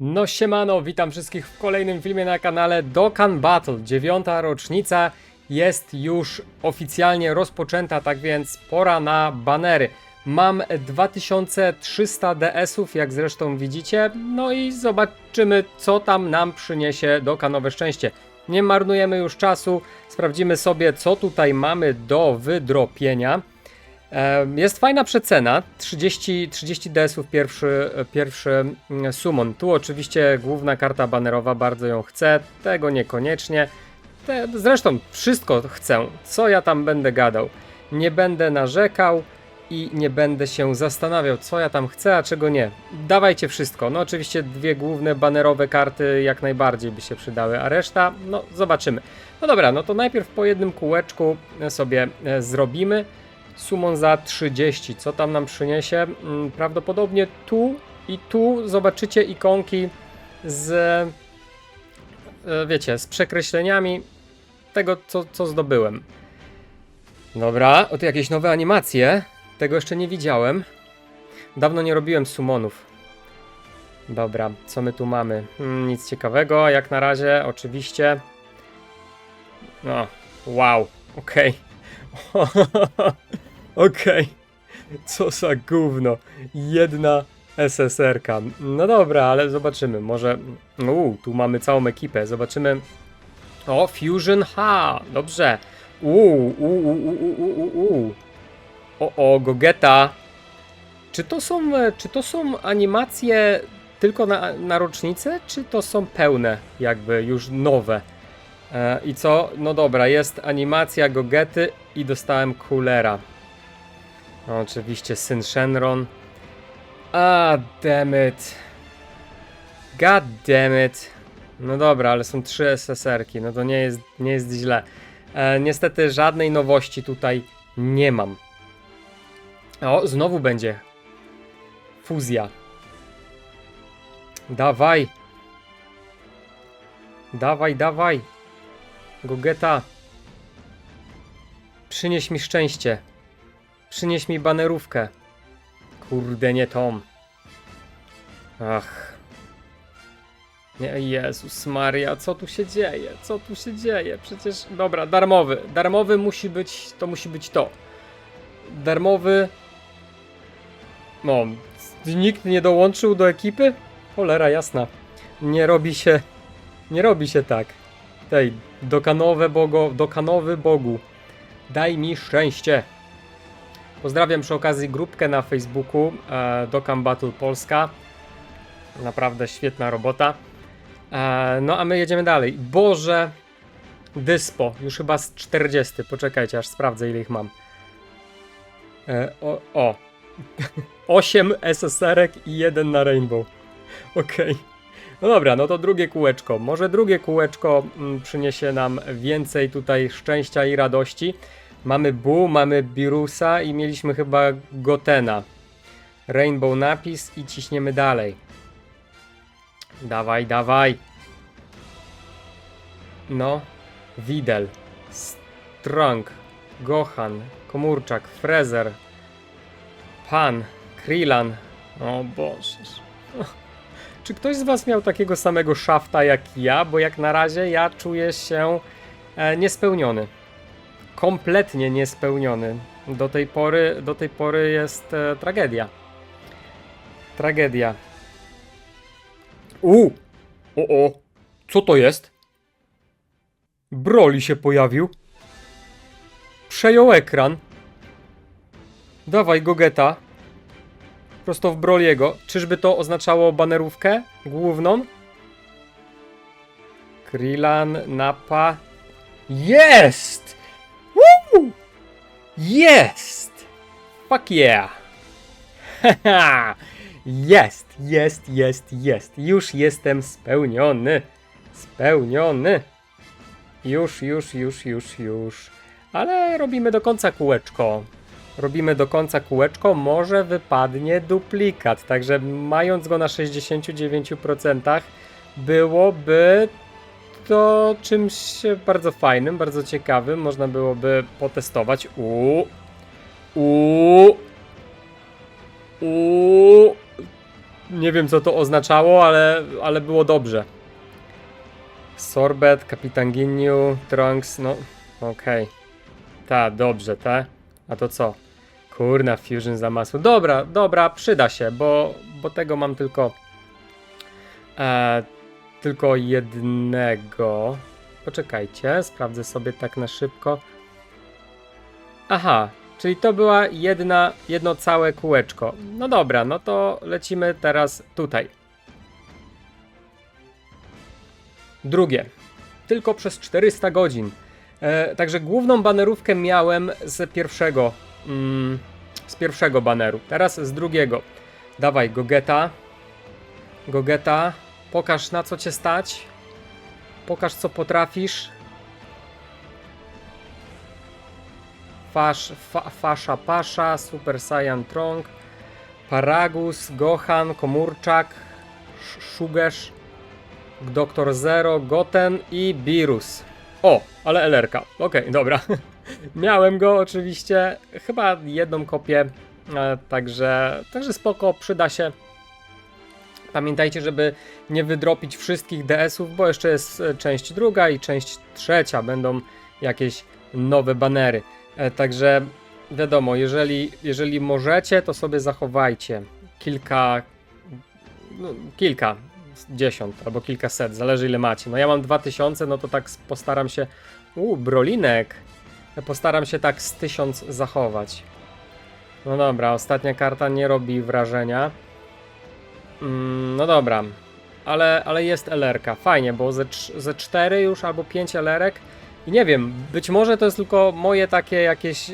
No siemano, witam wszystkich w kolejnym filmie na kanale Dokkan Battle. Dziewiąta rocznica jest już oficjalnie rozpoczęta, tak więc pora na banery. Mam 2300 DS-ów, jak zresztą widzicie, no i zobaczymy co tam nam przyniesie Dokkanowe szczęście. Nie marnujemy już czasu, sprawdzimy sobie co tutaj mamy do wydropienia. Jest fajna przecena, 30, 30 DS-ów pierwszy, pierwszy mm, summon. Tu oczywiście główna karta banerowa, bardzo ją chcę, tego niekoniecznie. Te, zresztą wszystko chcę, co ja tam będę gadał. Nie będę narzekał i nie będę się zastanawiał, co ja tam chcę, a czego nie. Dawajcie wszystko. No oczywiście dwie główne banerowe karty jak najbardziej by się przydały, a reszta, no zobaczymy. No dobra, no to najpierw po jednym kółeczku sobie e, zrobimy. Sumon za 30. Co tam nam przyniesie? Mm, Prawdopodobnie tu i tu zobaczycie ikonki z, e, wiecie, z przekreśleniami tego, co, co zdobyłem. Dobra, oto jakieś nowe animacje. Tego jeszcze nie widziałem. Dawno nie robiłem sumonów. Dobra, co my tu mamy? Mm, nic ciekawego, jak na razie, oczywiście. No, wow, okej. Okej. Co za gówno. Jedna SSR-ka. No dobra, ale zobaczymy. Może. Uuu, tu mamy całą ekipę. Zobaczymy. O, Fusion H. Dobrze. Uuu, uuu, uuu, uuu, uuu. O, o, Gogeta. Czy to są, e, czy to są animacje tylko na, na rocznicę, czy to są pełne, jakby już nowe? E, I co? No dobra, jest animacja Gogety i dostałem Coolera. No, oczywiście syn Shenron. A, damn it. God damn it. No dobra, ale są trzy SSR-ki, no to nie jest, nie jest źle. E, niestety żadnej nowości tutaj nie mam. O, znowu będzie. Fuzja. Dawaj. Dawaj, dawaj. Gogeta. Przynieś mi szczęście. Przynieś mi banerówkę. Kurde, nie Tom. Ach. Nie, Jezus Maria, co tu się dzieje? Co tu się dzieje? Przecież, dobra, darmowy. Darmowy musi być, to musi być to. Darmowy... No, nikt nie dołączył do ekipy? Cholera jasna. Nie robi się, nie robi się tak. Tej, dokanowe bogo, dokanowy Bogu. Daj mi szczęście. Pozdrawiam przy okazji grupkę na Facebooku e, Dokam Battle Polska. Naprawdę świetna robota. E, no a my jedziemy dalej. Boże, Dyspo, już chyba z 40. Poczekajcie, aż sprawdzę ile ich mam. E, o, o. 8 SSR-ek i jeden na Rainbow. Okej. No dobra, no to drugie kółeczko. Może drugie kółeczko mm, przyniesie nam więcej tutaj szczęścia i radości. Mamy Bu, mamy Birusa i mieliśmy chyba Gotena. Rainbow napis i ciśniemy dalej. Dawaj, dawaj. No. Widel. Strong. Gohan. Komórczak. Frezer. Pan. Krilan. O Boże. Czy ktoś z Was miał takiego samego szafta jak ja? Bo jak na razie ja czuję się e, niespełniony kompletnie niespełniony. Do tej pory, do tej pory jest e, tragedia. Tragedia. U! O, o! Co to jest? Broli się pojawił. Przejął ekran. Dawaj, Gogeta. Prosto w Broliego. Czyżby to oznaczało banerówkę główną? Krillan, Napa. Jest! Jest! Fuck yeah! Jest, jest, jest, jest. Już jestem spełniony. Spełniony. Już, już, już, już, już. Ale robimy do końca kółeczko. Robimy do końca kółeczko, może wypadnie duplikat. Także mając go na 69%, byłoby to czymś bardzo fajnym, bardzo ciekawym. Można byłoby potestować. U, u, u. Nie wiem co to oznaczało, ale, ale było dobrze. Sorbet, Kapitan Ginyu, Trunks, no okej. Ta, dobrze, te. A to co? Kurna, Fusion za masło. Dobra, dobra, przyda się, bo, bo tego mam tylko e, tylko jednego. Poczekajcie, sprawdzę sobie tak na szybko. Aha, czyli to była jedna, jedno całe kółeczko. No dobra, no to lecimy teraz tutaj. Drugie. Tylko przez 400 godzin. E, także główną banerówkę miałem z pierwszego. Mm, z pierwszego baneru. Teraz z drugiego. Dawaj, Gogeta. Gogeta. Pokaż na co cię stać. Pokaż co potrafisz. Fasz, fa, fasza Pasza, Super Saiyan Trunk, Paragus, Gohan, Komurczak, Sz- Szugesz, Doktor Zero, Goten i Birus. O, ale LRK. Okej, dobra. Miałem go oczywiście, chyba jedną kopię, e, także, także spoko, przyda się. Pamiętajcie, żeby nie wydropić wszystkich DS-ów, bo jeszcze jest e, część druga i część trzecia. Będą jakieś nowe banery. E, Także wiadomo, jeżeli, jeżeli możecie, to sobie zachowajcie kilka, no, kilka, dziesiąt albo kilkaset, zależy ile macie. No ja mam 2000, no to tak postaram się. U, brolinek. Postaram się tak z 1000 zachować. No dobra, ostatnia karta nie robi wrażenia. Mm, no dobra, ale, ale jest LR-ka. Fajnie, bo ze, ze 4 już albo 5 LR-ek. I nie wiem, być może to jest tylko moje takie jakieś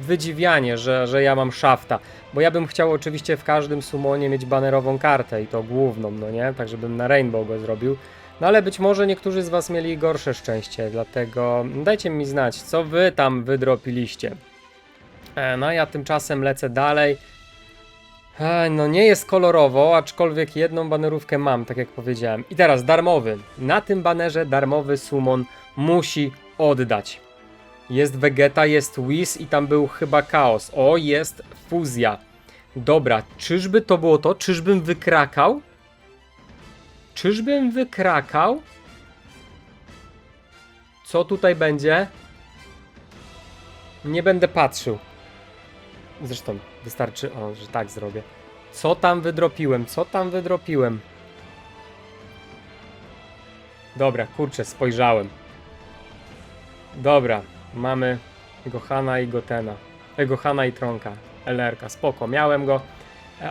wydziwianie, że, że ja mam szafta. Bo ja bym chciał oczywiście w każdym sumonie mieć banerową kartę i to główną, no nie? Tak, żebym na Rainbow go zrobił. No ale być może niektórzy z Was mieli gorsze szczęście, dlatego dajcie mi znać, co Wy tam wydropiliście. E, No ja tymczasem lecę dalej. No nie jest kolorowo, aczkolwiek jedną banerówkę mam, tak jak powiedziałem. I teraz darmowy. Na tym banerze darmowy summon musi oddać. Jest Vegeta, jest Whis i tam był chyba Chaos. O, jest fuzja. Dobra, czyżby to było to? Czyżbym wykrakał? Czyżbym wykrakał? Co tutaj będzie? Nie będę patrzył. Zresztą wystarczy, o, że tak zrobię. Co tam wydropiłem? Co tam wydropiłem? Dobra, kurczę, spojrzałem. Dobra, mamy Gohana i Gotena. E, Gohana i Tronka. LR-ka, spoko, miałem go,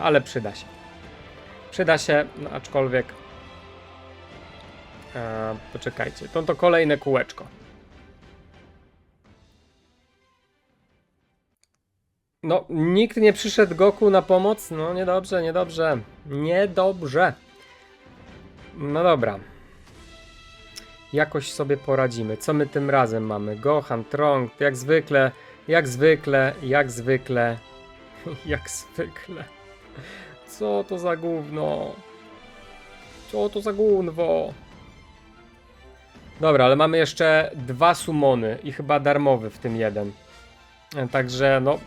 ale przyda się. Przyda się, no, aczkolwiek... E, poczekajcie, to to kolejne kółeczko. No, nikt nie przyszedł Goku na pomoc? No, niedobrze, niedobrze. Niedobrze. No dobra. Jakoś sobie poradzimy. Co my tym razem mamy? Gohan, Trunk, jak zwykle, jak zwykle, jak zwykle, jak zwykle. Co to za gówno? Co to za gówno? Dobra, ale mamy jeszcze dwa sumony i chyba darmowy w tym jeden. Także no,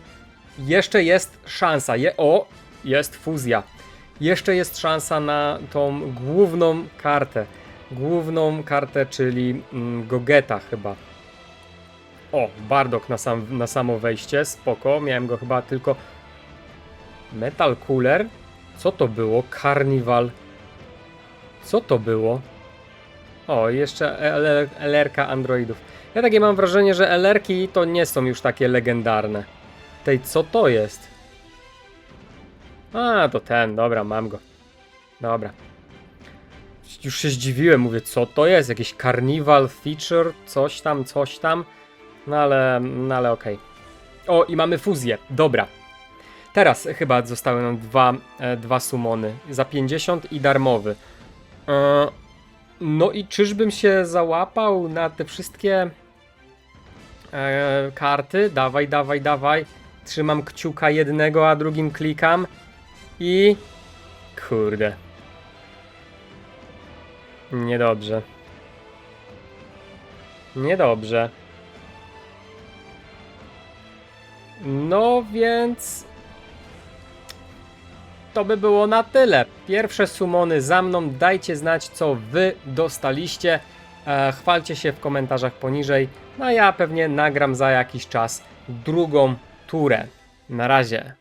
jeszcze jest szansa. Je, o, jest fuzja. Jeszcze jest szansa na tą główną kartę. Główną kartę, czyli mm, Gogeta chyba. O, Bardock na, sam, na samo wejście, spoko. Miałem go chyba tylko. Metal Cooler? Co to było? Carnival. Co to było? O, jeszcze LR, LR-ka Androidów. Ja takie mam wrażenie, że LR-ki to nie są już takie legendarne. Tej, co to jest? A, to ten, dobra, mam go. Dobra. Już się zdziwiłem, mówię, co to jest? Jakiś carnival feature, coś tam, coś tam. No ale, no ale okej. O, i mamy fuzję, dobra. Teraz chyba zostały nam dwa, e, dwa sumony. Za 50 i darmowy. E, no i czyżbym się załapał na te wszystkie e, karty? Dawaj, dawaj, dawaj. Trzymam kciuka jednego, a drugim klikam. I... Kurde. Niedobrze. Niedobrze. No więc... to by było na tyle. Pierwsze sumony za mną, dajcie znać co wy dostaliście. E, chwalcie się w komentarzach poniżej, no a ja pewnie nagram za jakiś czas drugą turę. Na razie.